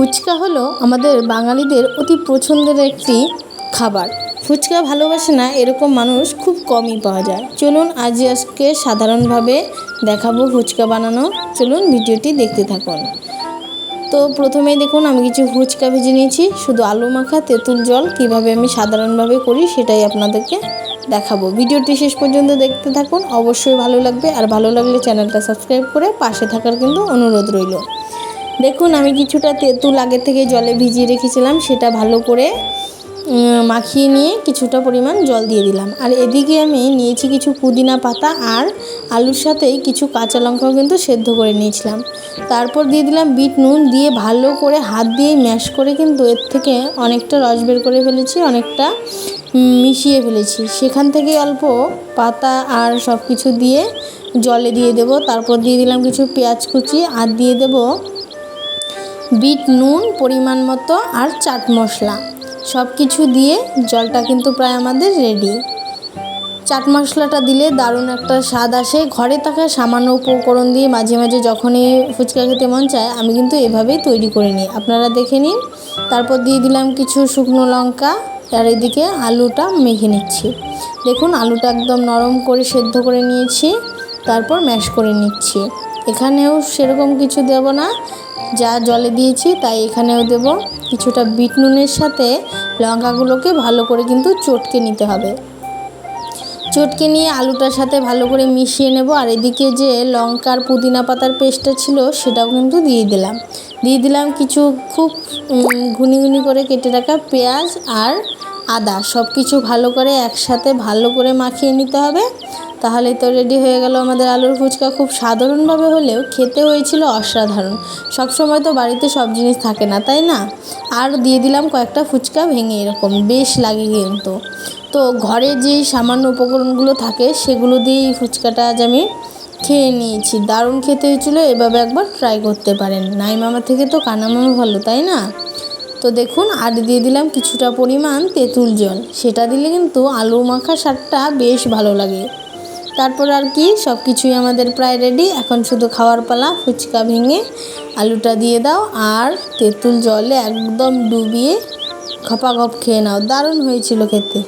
ফুচকা হলো আমাদের বাঙালিদের অতি পছন্দের একটি খাবার। ফুচকা ভালোবাসে না, এরকম মানুষ খুব কমই পাওয়া যায়। চলুন আজ আজকে সাধারণভাবে দেখাবো ফুচকা বানানো। চলুন ভিডিওটি দেখতে থাকুন। তো প্রথমেই দেখুন, আমি কিছু ফুচকা ভেজে নিয়েছি। শুধু আলু মাখা, তেঁতুল জল, কীভাবে আমি সাধারণভাবে করি সেটাই আপনাদেরকে দেখাবো। ভিডিওটি শেষ পর্যন্ত দেখতে থাকুন। অবশ্যই ভালো লাগবে। আর ভালো লাগলে চ্যানেলটা সাবস্ক্রাইব করে পাশে থাকার কিন্তু অনুরোধ রইল। দেখুন, আমি কিছুটা তেঁতুল আগে থেকে জলে ভিজিয়ে রেখেছিলাম, সেটা ভালো করে মাখিয়ে নিয়ে কিছুটা পরিমাণ জল দিয়ে দিলাম। আর এদিকে আমি নিয়েছি কিছু পুদিনা পাতা আর আলুর সাথেই কিছু কাঁচা লঙ্কাও কিন্তু সেদ্ধ করে নিয়েছিলাম। তারপর দিয়ে দিলাম বিট নুন, দিয়ে ভালো করে হাত দিয়ে ম্যাশ করে কিন্তু এর থেকে অনেকটা রস বের করে ফেলেছি, অনেকটা মিশিয়ে ফেলেছি। সেখান থেকে অল্প পাতা আর সব কিছু দিয়ে জলে দিয়ে দেবো। তারপর দিয়ে দিলাম কিছু পেঁয়াজ কুচি, আর দিয়ে দেবো বিট, নুন, পরিমাণ মতো আর চাট মশলা। সব কিছু দিয়ে জলটা কিন্তু প্রায় আমাদের রেডি চাট মশলাটা দিলে দারুণ একটা স্বাদ আসে। ঘরে থাকা সামান্য উপকরণ দিয়ে মাঝে মাঝে যখনই ফুচকা খেতে মন চায়, আমি কিন্তু এভাবেই তৈরি করে নিই। আপনারা দেখে নিন। তারপর দিয়ে দিলাম কিছু শুকনো লঙ্কা আর এদিকে আলুটা মেখে নিচ্ছি। দেখুন, আলুটা একদম নরম করে সেদ্ধ করে নিয়েছি। তারপর ম্যাশ করে নিচ্ছি। এখানেও সেরকম কিছু দেব না। যা জলে দিয়েছি তাই এখানেও দেব। কিছুটা বিট নুনের সাথে লঙ্কাগুলোকে ভালো করে কিন্তু চটকে নিতে হবে। চটকে নিয়ে আলুটার সাথে ভালো করে মিশিয়ে নেব। আর এদিকে যে লঙ্কার পুদিনা পাতার পেস্টটা ছিল সেটাও কিন্তু দিয়ে দিলাম। দিয়ে দিলাম কিছু খুব ঘুনি ঘুনি করে কেটে রাখা পেঁয়াজ আর আদা। সব কিছু ভালো করে একসাথে ভালো করে মাখিয়ে নিতে হবে। তাহলে তো রেডি হয়ে গেল আমাদের আলুর ফুচকা। খুব সাধারণভাবে হলেও খেতে হয়েছিল অসাধারণ। সব সময় তো বাড়িতে সব জিনিস থাকে না, তাই না? আর দিয়ে দিলাম কয়েকটা ফুচকা ভেঙে এরকম, বেশ লাগে কিন্তু। তো ঘরে যেই সামান্য উপকরণগুলো থাকে, সেগুলো দিয়েই ফুচকাটা আজ আমি খেয়ে নিয়েছি, দারুণ খেতে হয়েছিল, এভাবে একবার ট্রাই করতে পারেন। নাই মামা থেকে তো কানা মামা ভালো, তাই না? তো দেখুন আর দিয়ে দিলাম কিছুটা পরিমাণ তেঁতুল জল। সেটা দিলে কিন্তু আলু মাখা স্বাদটা বেশ ভালো লাগে। তারপর আর কি সব কিছুই আমাদের প্রায় রেডি এখন শুধু খাওয়ার পালা, ফুচকা ভেঙে আলুটা দিয়ে দাও আর তেঁতুল জলে একদম ডুবিয়ে খপা খপ খেয়ে নাও। দারুণ হয়েছিল খেতে।